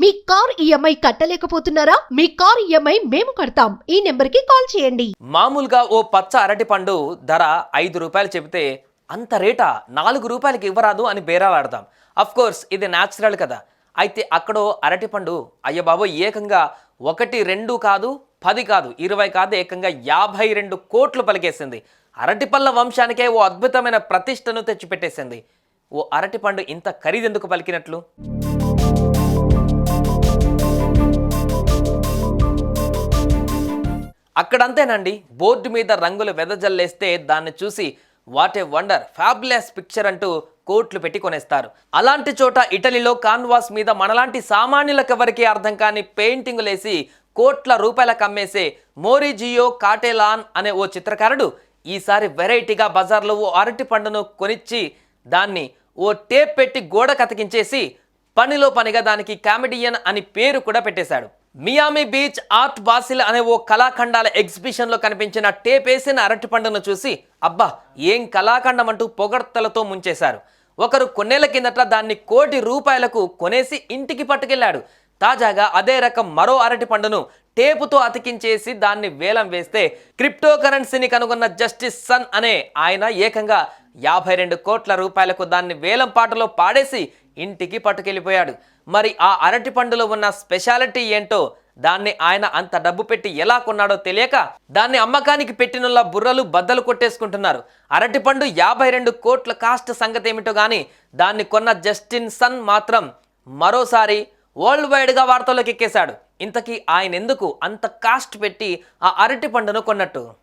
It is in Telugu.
మీ కార్ ఈఎంఐ కట్టలేకపోతున్నారా? మీ కార్ ఈఎంఐ మేము కడతాం. ఈ నెంబర్కి కాల్ చేయండి. మామూలుగా ఓ పచ్చ అరటి పండు ధర ఐదు రూపాయలు చెబితే అంత రేటా? నాలుగు రూపాయలకి ఇవ్వరాదు అని బేరాలాడతాం అఫ్ కోర్స్ ఇది న్యాచురల్ కదా. అయితే అక్కడో అరటి పండు అయ్యబాబో ఏకంగా ఒకటి రెండు కాదు పది కాదు ఇరవై కాదు ఏకంగా యాభై రెండు కోట్లు పలికేసింది. అరటిపళ్ళ వంశానికే ఓ అద్భుతమైన ప్రతిష్టను తెచ్చిపెట్టేసింది. ఓ అరటిపండు ఇంత ఖరీదెందుకు పలికినట్లు? అక్కడంతేనండి బోర్డు మీద రంగులు వెదజల్లేస్తే దాన్ని చూసి what a wonder fabulous picture అంటూ కోట్లు పెట్టి కొనేస్తారు. అలాంటి చోట ఇటలీలో కాన్వాస్ మీద మనలాంటి సామాన్యులకెవరికీ అర్థం కాని పెయింటింగులేసి కోట్ల రూపాయలకు అమ్మేసే మోరిజియో కాటేలాన్ అనే ఓ చిత్రకారుడు ఈసారి వెరైటీగా బజార్లో ఓ అరటి పండును కొనిచ్చి దాన్ని ఓ టేప్ పెట్టి గోడ కతికించేసి పనిలో పనిగా దానికి కామెడియన్ అని పేరు కూడా పెట్టేశాడు. మియామి బీచ్ ఆర్ట్ బాసిల్ అనే ఓ కళాఖండాల ఎగ్జిబిషన్లో కనిపించిన టేపేసిన అరటి పండును చూసి అబ్బా ఏం కళాఖండం అంటూ పొగడ్తలతో ముంచేశారు. ఒకరు కొన్నేళ్ళ కిందట దాన్ని కోటి రూపాయలకు కొనేసి ఇంటికి పట్టుకెళ్ళాడు తాజాగా అదే రకం మరో అరటి పండును టేపుతో అతికించేసి దాన్ని వేలం వేస్తే క్రిప్టో కరెన్సీని కనుగొన్న జస్టిస్ సన్ అనే ఆయన ఏకంగా యాభై రెండు కోట్ల రూపాయలకు దాన్ని వేలం పాటలో పాడేసి ఇంటికి పట్టుకెళ్ళిపోయాడు. మరి ఆ అరటి పండులో ఉన్న స్పెషాలిటీ ఏంటో దాన్ని ఆయన అంత డబ్బు పెట్టి ఎలా కొన్నాడో తెలియక దాన్ని అమ్మకానికి పెట్టినలా బుర్రలు బద్దలు కొట్టేసుకుంటున్నారు. అరటిపండు యాభై రెండు కోట్ల కాస్ట్ సంగతి ఏమిటో కానీ దాన్ని కొన్న జస్టిన్ సన్ మాత్రం మరోసారి వరల్డ్ వైడ్గా వార్తల్లోకి ఎక్కేశాడు. ఇంతకీ ఆయన ఎందుకు అంత కాస్ట్ పెట్టి ఆ అరటి పండును కొన్నట్టు?